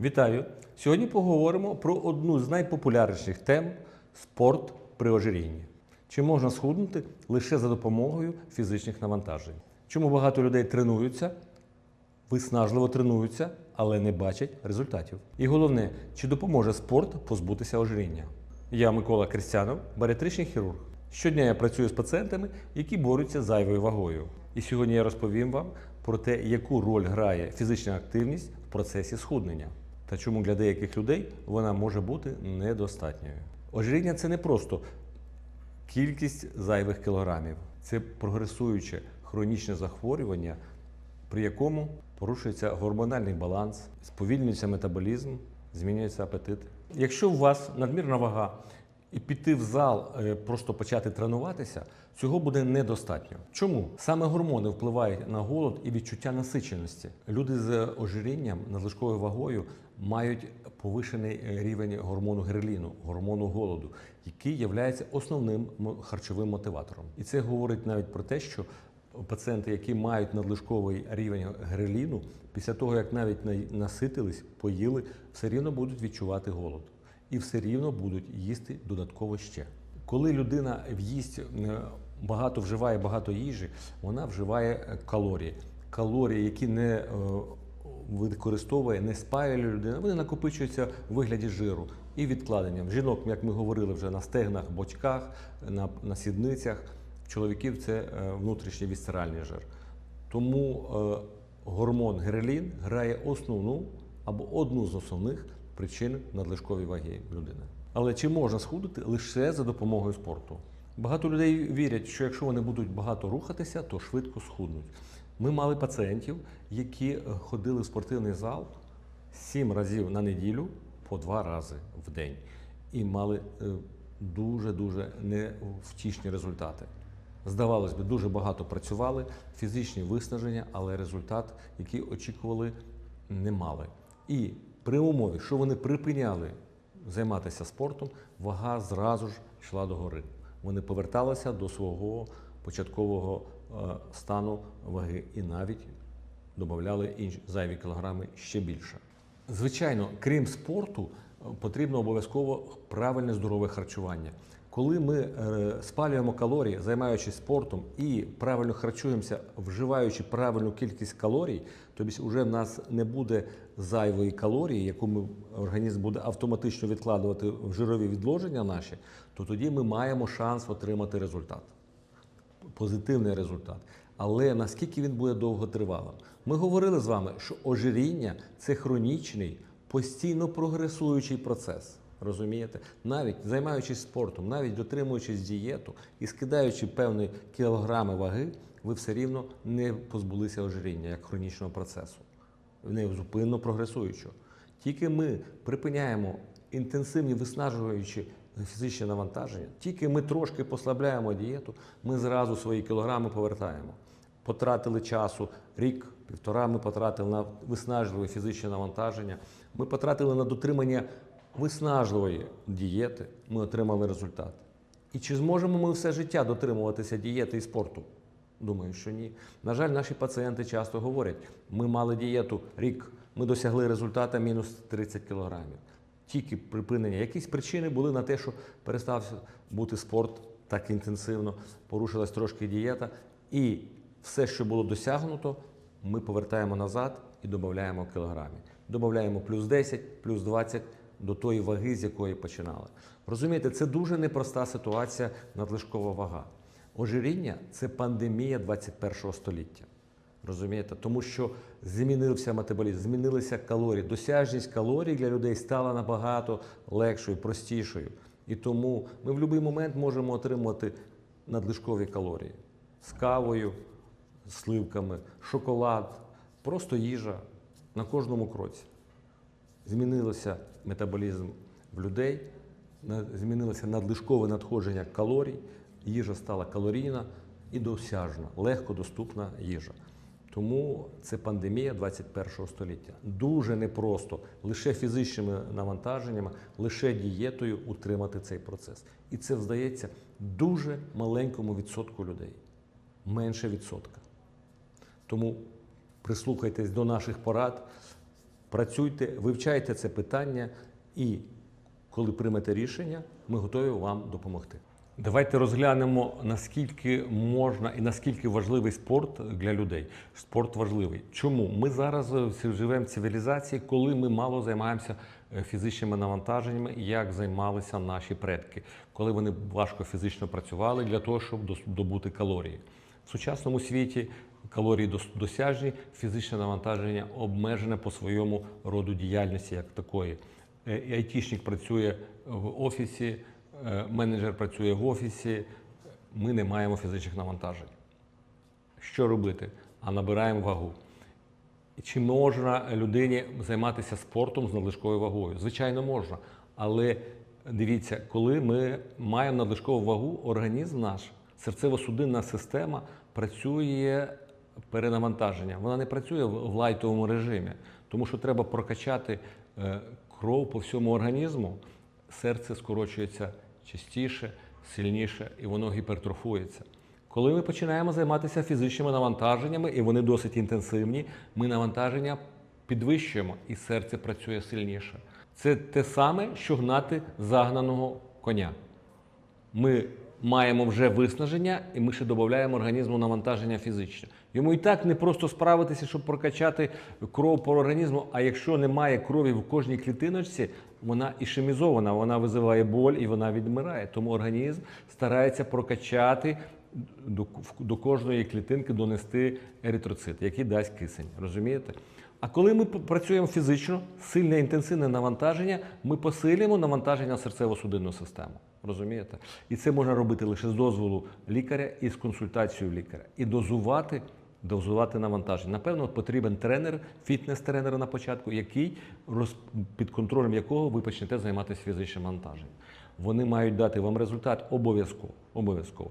Вітаю! Сьогодні поговоримо про одну з найпопулярніших тем спорт при ожирінні. Чи можна схуднути лише за допомогою фізичних навантажень? Чому багато людей тренуються, виснажливо тренуються, але не бачать результатів? І головне, чи допоможе спорт позбутися ожиріння? Я Микола Крістянов, баріатричний хірург. Щодня я працюю з пацієнтами, які борються з зайвою вагою. І сьогодні я розповім вам про те, яку роль грає фізична активність в процесі схуднення та чому для деяких людей вона може бути недостатньою. Ожиріння це не просто кількість зайвих кілограмів, це прогресуюче хронічне захворювання, при якому порушується гормональний баланс, сповільнюється метаболізм, змінюється апетит. Якщо у вас надмірна вага і піти в зал, е, просто почати тренуватися, цього буде недостатньо. Чому? Саме гормони впливають на голод і відчуття насиченості. Люди з ожирінням, надлишковою вагою мають повишений е, рівень гормону греліну, гормону голоду, який є основним харчовим мотиватором. І це говорить навіть про те, що пацієнти, які мають надлишковий рівень греліну, після того як навіть на- наситились, поїли, все рівно будуть відчувати голод і все рівно будуть їсти додатково ще. Коли людина в'їсть е, багато вживає багато їжі, вона вживає е, калорії. Калорії, які не е, використовує, не спаює людина, вони накопичуються в вигляді жиру і відкладенням. Жінок, як ми говорили вже на стегнах, бочках, на, на сідницях. Чоловіків це внутрішній вісцеральний жир. Тому гормон грелін грає основну або одну з основних причин надлишкової ваги людини. Але чи можна схудити лише за допомогою спорту? Багато людей вірять, що якщо вони будуть багато рухатися, то швидко схуднуть. Ми мали пацієнтів, які ходили в спортивний зал сім разів на неділю по два рази в день і мали дуже-дуже невтішні результати. Здавалось би, дуже багато працювали, фізичні виснаження, але результат, який очікували, не мали. І при умові, що вони припиняли займатися спортом, вага зразу ж йшла догори. Вони поверталися до свого початкового е, стану ваги і навіть додавали інші зайві кілограми ще більше. Звичайно, крім спорту, е, потрібно обов'язково правильне здорове харчування. Коли ми е, спалюємо калорії, займаючись спортом і правильно харчуємося, вживаючи правильну кількість калорій, тобто вже в нас не буде зайвої калорії, яку ми організм буде автоматично відкладувати в жирові відложення наші, то тоді ми маємо шанс отримати результат позитивний результат. Але наскільки він буде довготривалим? Ми говорили з вами, що ожиріння це хронічний, постійно прогресуючий процес. Розумієте? Навіть займаючись спортом, навіть дотримуючись дієту і скидаючи певні кілограми ваги, ви все рівно не позбулися ожиріння як хронічного процесу, невзупинно прогресуючого. Тільки ми припиняємо інтенсивні виснажуючі фізичні навантаження, тільки ми трошки послабляємо дієту, ми зразу свої кілограми повертаємо. Потратили часу рік, півтора ми потратили на виснажливе фізичне навантаження. Ми потратили на дотримання виснажливої дієти, ми отримали результат. І чи зможемо ми все життя дотримуватися дієти і спорту? Думаю, що ні. На жаль, наші пацієнти часто говорять: ми мали дієту рік, ми досягли результату мінус 30 кілограмів. Тільки припинення. Якісь причини були на те, що перестав бути спорт так інтенсивно, порушилась трошки дієта, і все, що було досягнуто, ми повертаємо назад і додаємо кілограмів. Додаємо плюс 10, плюс 20 до тої ваги, з якої починали. Розумієте, це дуже непроста ситуація, надлишкова вага. Ожиріння це пандемія 21 століття. Розумієте? Тому що змінився метаболізм, змінилися калорії. Досяжність калорій для людей стала набагато легшою, простішою. І тому ми в будь-який момент можемо отримувати надлишкові калорії з кавою, сливками, шоколад, просто їжа на кожному кроці. Змінився метаболізм в людей, змінилося надлишкове надходження калорій, їжа стала калорійна і досяжна, легко доступна їжа. Тому це пандемія 21 століття. Дуже непросто лише фізичними навантаженнями, лише дієтою утримати цей процес. І це здається дуже маленькому відсотку людей, менше відсотка. Тому прислухайтесь до наших порад, Працюйте, вивчайте це питання і коли приймете рішення, ми готові вам допомогти. Давайте розглянемо, наскільки можна і наскільки важливий спорт для людей. Спорт важливий. Чому? Ми зараз е, живемо в цивілізації, коли ми мало займаємося е, фізичними навантаженнями, як займалися наші предки, коли вони важко фізично працювали для того, щоб добути калорії. В сучасному світі калорії досяжні, фізичне навантаження обмежене по своєму роду діяльності як такої. Е, Айтішник працює в офісі, е, менеджер працює в офісі. Ми не маємо фізичних навантажень. Що робити? А набираємо вагу. Чи можна людині займатися спортом з надлишковою вагою? Звичайно, можна. Але дивіться, коли ми маємо надлишкову вагу, організм наш, серцево-судинна система працює перенавантаження. Вона не працює в лайтовому режимі, тому що треба прокачати е, кров по всьому організму. Серце скорочується частіше, сильніше, і воно гіпертрофується. Коли ми починаємо займатися фізичними навантаженнями, і вони досить інтенсивні, ми навантаження підвищуємо, і серце працює сильніше. Це те саме, що гнати загнаного коня. Ми маємо вже виснаження, і ми ще додаємо організму навантаження фізичне. Йому і так не просто справитися, щоб прокачати кров по організму. А якщо немає крові в кожній клітиночці, вона ішемізована, вона визиває боль і вона відмирає. Тому організм старається прокачати до, до кожної клітинки донести еритроцит, який дасть кисень. Розумієте? А коли ми працюємо фізично, сильне інтенсивне навантаження, ми посилюємо навантаження на серцево-судинну систему. Розумієте? І це можна робити лише з дозволу лікаря і з консультацією лікаря. І дозувати, дозувати навантаження. Напевно, потрібен тренер, фітнес-тренер на початку, який роз, під контролем якого ви почнете займатися фізичним навантаженням. Вони мають дати вам результат обов'язково. обов'язково.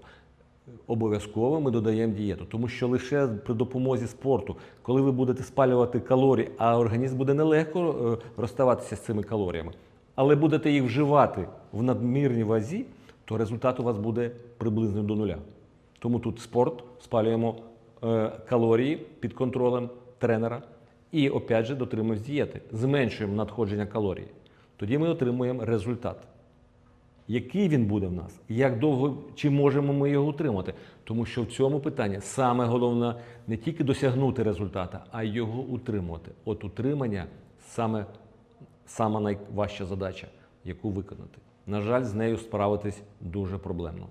Обов'язково ми додаємо дієту, тому що лише при допомозі спорту, коли ви будете спалювати калорії, а організм буде нелегко е, розставатися з цими калоріями, але будете їх вживати в надмірній вазі, то результат у вас буде приблизно до нуля. Тому тут спорт, спалюємо е, калорії під контролем тренера і опять же дотримуємось дієти, зменшуємо надходження калорій. Тоді ми отримуємо результат який він буде в нас, як довго чи можемо ми його утримати. Тому що в цьому питанні саме головне не тільки досягнути результата, а й його утримувати. От утримання саме сама найважча задача, яку виконати. На жаль, з нею справитись дуже проблемно.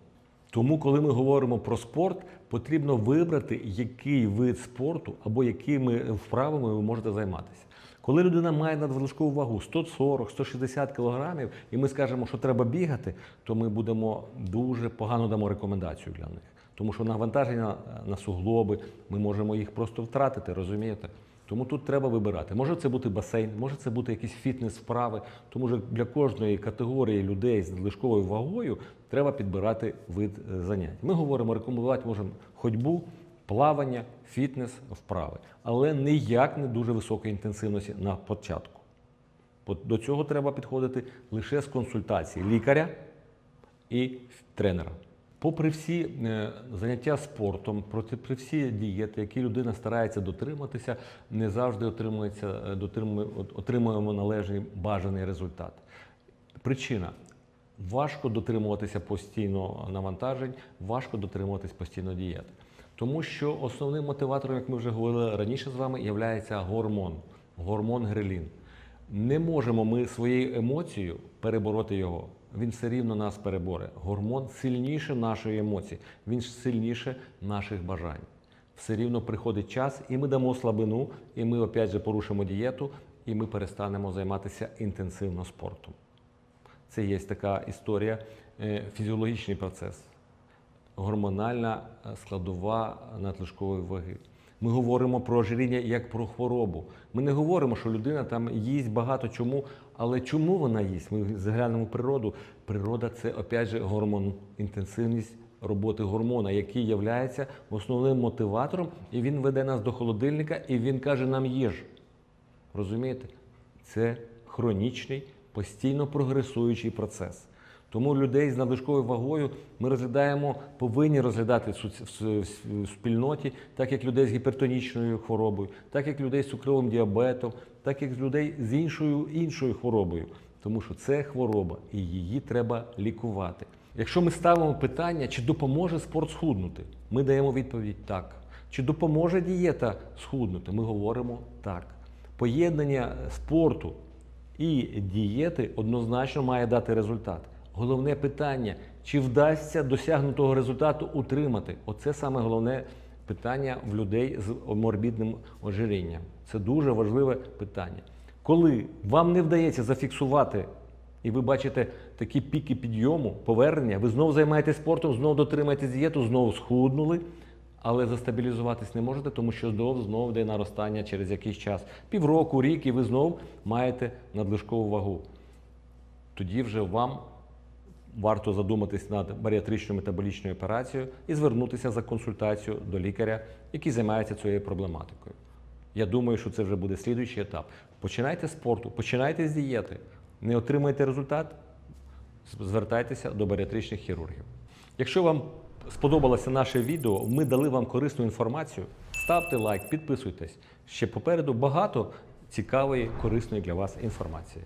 Тому, коли ми говоримо про спорт, потрібно вибрати, який вид спорту або якими вправами ви можете займатися. Коли людина має надважкову вагу 140-160 кілограмів, і ми скажемо, що треба бігати, то ми будемо дуже погано дамо рекомендацію для них. Тому що навантаження на суглоби, ми можемо їх просто втратити, розумієте? Тому тут треба вибирати. Може це бути басейн, може це бути якісь фітнес-вправи. Тому що для кожної категорії людей з надлишковою вагою треба підбирати вид е, занять. Ми говоримо, рекомендувати можемо ходьбу, плавання, фітнес, вправи, але ніяк не дуже високої інтенсивності на початку. До цього треба підходити лише з консультації лікаря і тренера. Попри всі е, заняття спортом, при всі дієти, які людина старається дотриматися, не завжди отримується, е, отримуємо належний бажаний результат. Причина важко дотримуватися постійно навантажень, важко дотримуватись постійно дієти. Тому що основним мотиватором, як ми вже говорили раніше з вами, є гормон, гормон грелін. Не можемо ми своєю емоцією перебороти його. Він все рівно нас переборе. Гормон сильніше нашої емоції, він сильніше наших бажань. Все рівно приходить час, і ми дамо слабину, і ми опять же порушимо дієту, і ми перестанемо займатися інтенсивно спортом. Це є така історія, е, фізіологічний процес, гормональна е, складова надлишкової ваги. Ми говоримо про ожиріння як про хворобу. Ми не говоримо, що людина там їсть багато чому, але чому вона їсть? Ми заглянемо природу. Природа це опять же гормон, інтенсивність роботи гормона, який є основним мотиватором, і він веде нас до холодильника, і він каже нам їж. Розумієте? Це хронічний, постійно прогресуючий процес. Тому людей з надлишковою вагою ми розглядаємо, повинні розглядати в спільноті, так як людей з гіпертонічною хворобою, так як людей з цукровим діабетом, так як людей з іншою іншою хворобою, тому що це хвороба і її треба лікувати. Якщо ми ставимо питання, чи допоможе спорт схуднути, ми даємо відповідь так. Чи допоможе дієта схуднути? Ми говоримо так. Поєднання спорту і дієти однозначно має дати результат. Головне питання, чи вдасться досягнутого результату утримати? Оце саме головне питання в людей з морбідним ожирінням. Це дуже важливе питання. Коли вам не вдається зафіксувати, і ви бачите такі піки підйому, повернення, ви знову займаєтесь спортом, знову дотримаєтесь дієту, знову схуднули, але застабілізуватись не можете, тому що знову знову йде наростання через якийсь час. Півроку, рік, і ви знову маєте надлишкову вагу. Тоді вже вам варто задуматись над баріатричною метаболічною операцією і звернутися за консультацією до лікаря, який займається цією проблематикою. Я думаю, що це вже буде слідуючий етап. Починайте з спорту, починайте з дієти. Не отримаєте результат, звертайтеся до баріатричних хірургів. Якщо вам сподобалося наше відео, ми дали вам корисну інформацію, ставте лайк, підписуйтесь. Ще попереду багато цікавої, корисної для вас інформації.